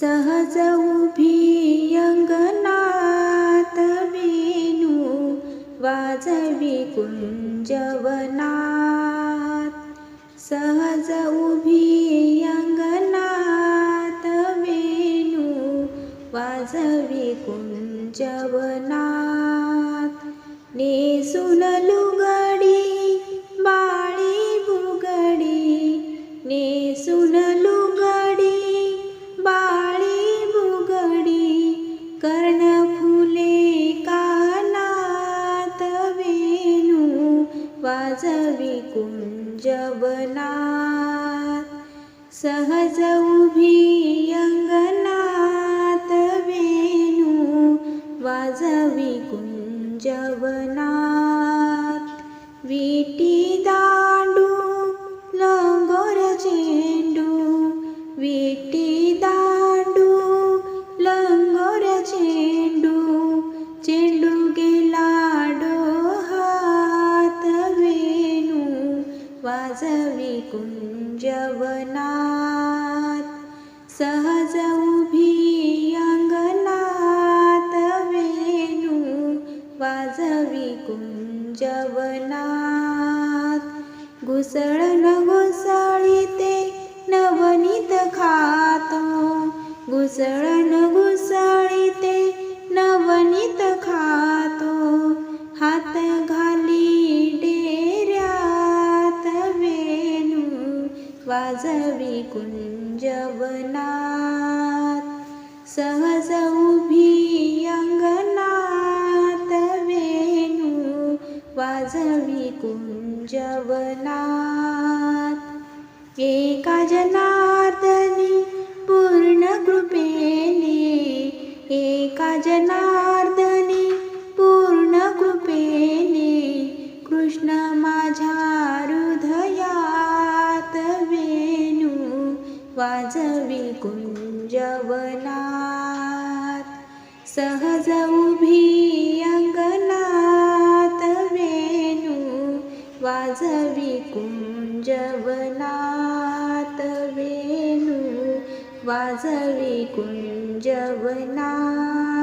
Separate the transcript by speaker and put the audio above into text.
Speaker 1: सहज उभी अंगणात वेणू वाजवी कुंजवनात सहज उभी अंगणात वेणू वाजवी कुंजवनात नेसून लुगडी वाजवी कुंजवनात सहज उभी अंगणात वेणू वाजवी कुंजवनात विटी वाजवी कुंजवनात सहज उभी अंगणात वेणू वाजवी कुंजवनात. घुसळ न घुस वाजवी कुञ्जवनात् सहजभियङ्गनाथवेणु वाजवी कुञ्जवनात्। एका जनात् नी एका जना वाजवी कुंजवनात सहज उभी अंगनात वेणू वाजवी कुंजवनात वेणू वाजवी कुंजवनात